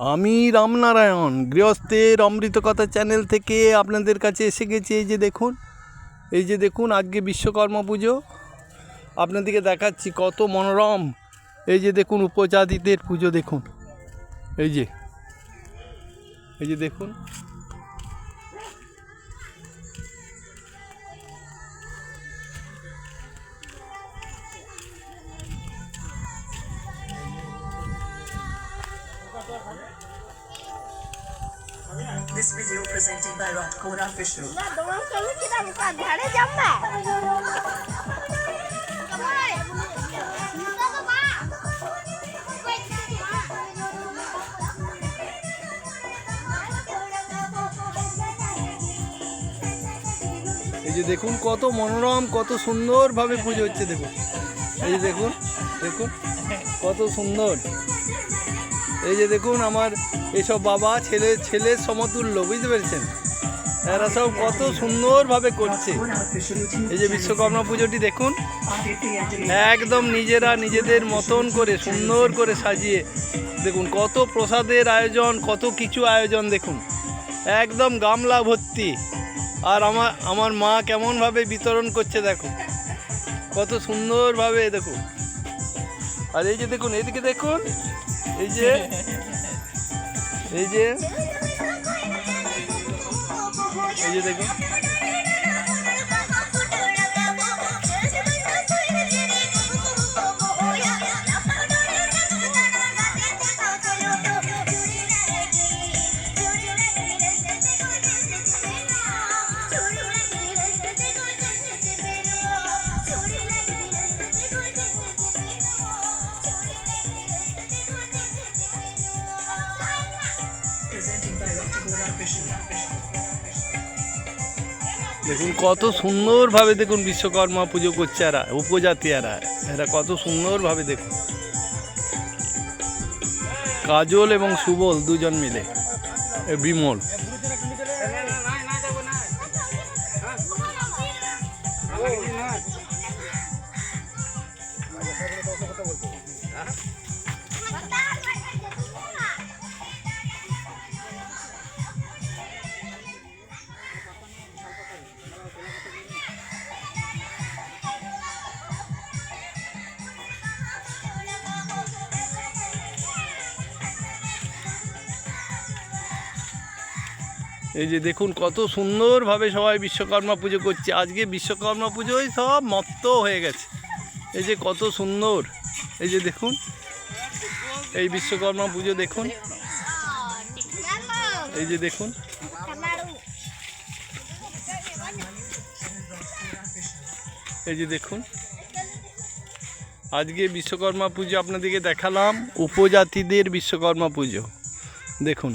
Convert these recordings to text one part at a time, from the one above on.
আমি রামনারায়ণ, গৃহস্থের অমৃত কথা চ্যানেল থেকে আপনাদের কাছে এসে গেছি। এই যে দেখুন, এই যে দেখুন, আজকে বিশ্বকর্মা পুজো। আপনাদেরকে দেখাচ্ছি কত মনোরম। এই যে দেখুন, উপজাতিদের পুজো দেখুন। এই যে এই যে দেখুন। This video presented by ঝাড়ে যাবে এই যে দেখুন কত মনোরম কত সুন্দরভাবে পুজো হচ্ছে দেখুন। এই যে দেখুন দেখুন কত সুন্দর। এই যে দেখুন আমার এসব বাবা, ছেলে ছেলের সমতুল্য, বুঝতে পেরেছেন? এরা সব কত সুন্দরভাবে করছে। এই যে বিশ্বকর্মা পুজোটি দেখুন, একদম নিজেরা নিজেদের মতন করে, সুন্দর করে সাজিয়ে, দেখুন কত প্রসাদের আয়োজন, কত কিছু আয়োজন দেখুন। একদম গামলা ভর্তি। আর আমার আমার মা কেমনভাবে বিতরণ করছে দেখো কত সুন্দরভাবে দেখুন। আর এই যে দেখুন এদিকে দেখুন। এই যে এই যে এই যে দেখুন। দেখুন, কত সুন্দরভাবে দেখুন বিশ্বকর্মা পুজো করছে এরা, উপজাতি এরা। এরা কত সুন্দরভাবে দেখুন। কাজল এবং সুবল দুজন মিলে বিমল। এই যে দেখুন, কত সুন্দরভাবে সবাই বিশ্বকর্মা পুজো করছে। আজকে বিশ্বকর্মা পুজোয় সব মত্ত হয়ে গেছে। এই যে কত সুন্দর। এই যে দেখুন, এই বিশ্বকর্মা পুজো দেখুন। এই যে দেখুন। এই যে দেখুন। আজকে বিশ্বকর্মা পুজো আপনাদেরকে দেখালাম। উপজাতিদের বিশ্বকর্মা পুজো। দেখুন।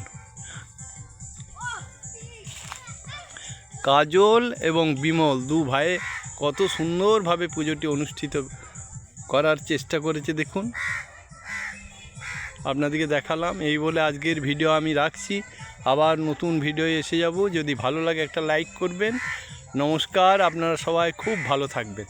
কাজল এবং বিমল দু ভাইয়ে কত সুন্দরভাবে পুজোটি অনুষ্ঠিত করার চেষ্টা করেছে, দেখুন। আপনাদেরকে দেখালাম, এই বলে আজকের ভিডিও আমি রাখছি। আবার নতুন ভিডিও এসে যাব। যদি ভালো লাগে একটা লাইক করবেন। নমস্কার, আপনারা সবাই খুব ভালো থাকবেন।